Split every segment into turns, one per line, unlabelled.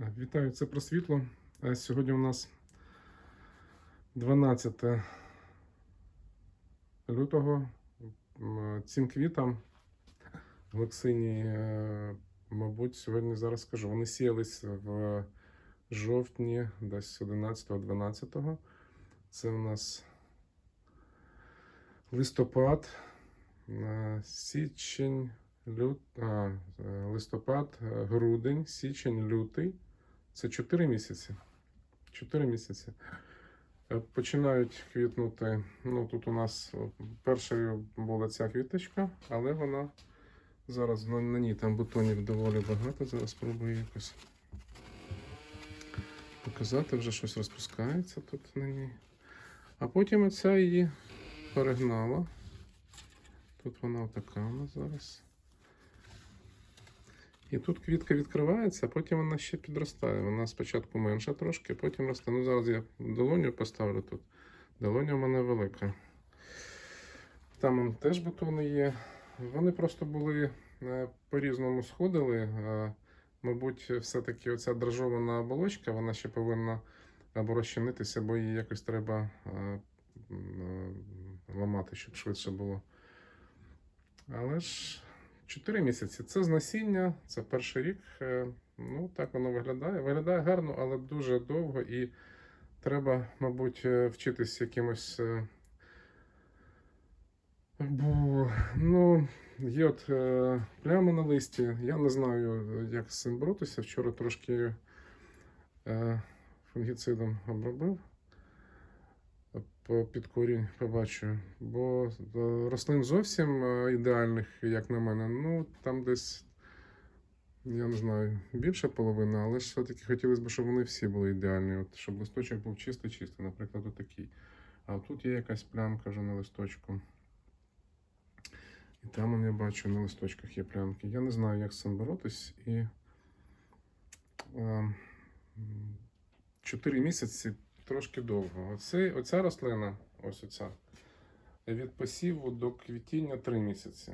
Вітаю, це про світло. Е, Сьогодні у нас 12 лютого. Цим квітам Глексині, е, мабуть, сьогодні зараз скажу. Вони сіялись в жовтні, десь 11-12. Це у нас листопад, е, січень, лют... а, е, листопад, е, грудень, січень, лютий. Це 4 місяці. 4 місяці. Е, Починають квітнути. Ну, тут у нас о, першою була ця квіточка, але вона зараз на, на ній там бутонів доволі багато. Зараз спробую якось показати, вже щось розпускається тут на ній. А потім оця її перегнала. Тут вона така зараз. І тут квітка відкривається, а потім вона ще підростає. Вона спочатку менша трошки, потім росте. Ну, зараз я долоню поставлю тут. Долоня в мене велика. Там теж бутони є. Вони просто були е, по-різному сходили. Е, Мабуть, все-таки оця дрожжована оболочка, вона ще повинна або розчинитися, бо її якось треба е, ламати, щоб швидше було. Але ж 4 місяці. Це з насіння, це перший рік. Е, Ну, так воно виглядає. Виглядає гарно, але дуже довго і треба, мабуть, е, вчитись якимось. е, Бо, ну, є от плями на листі. Я не знаю, як з цим боротися. Вчора трошки фунгіцидом обробив. Під корінь побачу. Бо е, рослин зовсім е, ідеальних, як на мене, ну там десь, я не знаю, більша половина, але ж все-таки хотілося б, щоб вони всі були ідеальні. От, щоб листочок був чистий-чистий, наприклад, отакий. А тут є якась плямка вже на листочку. І там я бачу, на листочках є плямки. Я не знаю, як з цим боротись. І е, м, чотири місяці трошки довго. Оце, оця рослина, ось оця, від посіву до квітіння 3 місяці.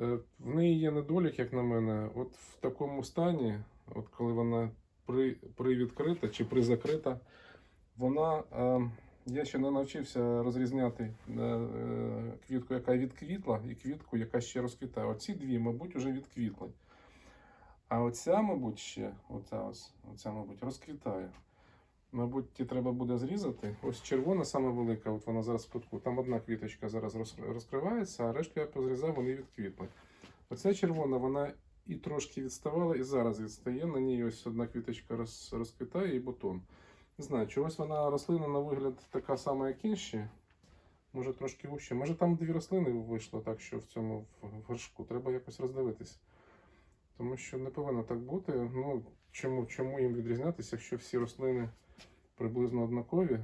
Е, В неї є недолік, як на мене, от в такому стані, от коли вона при, привідкрита чи призакрита, вона. Е, я ще не навчився розрізняти е, е, квітку, яка відквітла, і квітку, яка ще розквітає. Оці дві, мабуть, вже відквітли. А оця, мабуть, ще, оця, ось, оця, мабуть, розквітає. Мабуть, ті треба буде зрізати. Ось червона, саме велика, от вона зараз в кутку. Там одна квіточка зараз розкривається, а решту я позрізав, вони відквітли. Оця червона, вона і трошки відставала, і зараз відстає. На ній ось одна квіточка роз, розквітає і бутон. Не знаю, чогось вона рослина на вигляд така сама, як інші. Може трошки вужче. Може там дві рослини вийшло так, що в цьому в горшку. Треба якось роздивитись. Тому що не повинно так бути. Ну, чому, чому їм відрізнятися, якщо всі рослини приблизно однакові,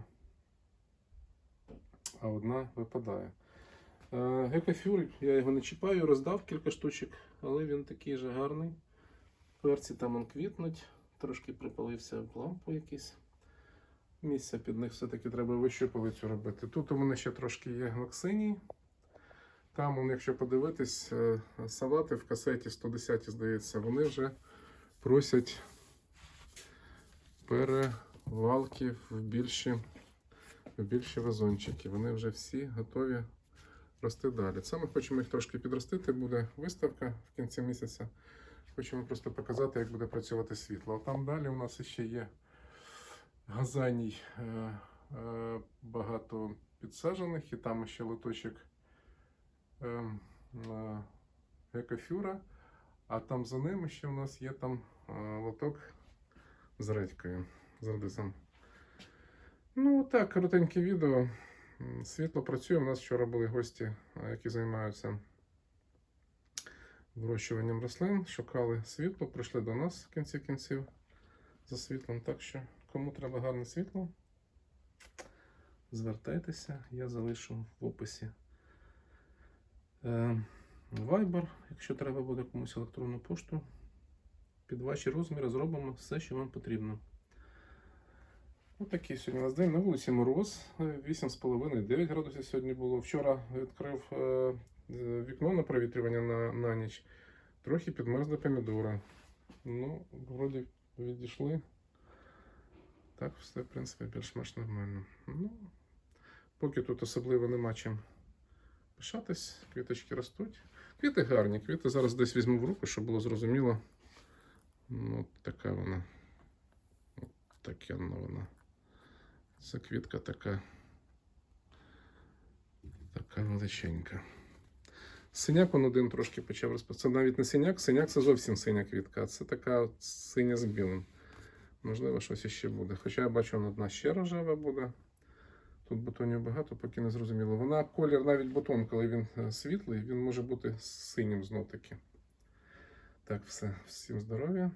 а одна випадає. Е, Гекафюр, я його не чіпаю, роздав кілька штучок, але він такий же гарний. Перці там он квітнуть, трошки припалився в лампу якийсь. Місця під них все-таки треба вищу полицю робити. Тут у мене ще трошки є глаксиній. Там, якщо подивитись, е, салати в касеті 110, здається, вони вже просять перевалки в більші, в більші вазончики. Вони вже всі готові рости далі. Це ми хочемо їх трошки підростити. Буде виставка в кінці місяця. Хочемо просто показати, як буде працювати світло. А там далі у нас ще є газаній е, е, багато підсаджених, і там ще лоточок е, гекофюра, а там за ними ще у нас є там е, лоток з редькою, з редисом. Ну, так, коротеньке відео. Світло працює. У нас вчора були гості, е, які займаються вирощуванням рослин, шукали світло, прийшли до нас в кінці кінців за світлом. Так що, кому треба гарне світло, звертайтеся, я залишу в описі. Е, Viber, якщо треба буде комусь електронну пошту, під ваші розміри зробимо все, що вам потрібно. Ось такий сьогодні у нас день. На вулиці мороз, е, 8,5-9 градусів сьогодні було. Вчора відкрив е, вікно на провітрювання на, на ніч. Трохи підмерзли помідори. Ну, вроді відійшли. Так, все, в принципі, більш-менш нормально. Ну, поки тут особливо нема чим пишатись, квіточки ростуть. Квіти гарні, квіти зараз десь візьму в руку, щоб було зрозуміло. Ну, така вона. От таке вона. Це квітка така. Така величенька. Синяк он один трошки почав розпустити. Це навіть не синяк, синяк це зовсім синя квітка. Це така от синя з білим. Можливо, щось іще буде. Хоча я бачу, вона одна ще рожева буде. Тут бутонів багато, поки не зрозуміло. Вона колір, навіть бутон, коли він е, світлий, він може бути синім знов таки. Так, все. Всім здоров'я.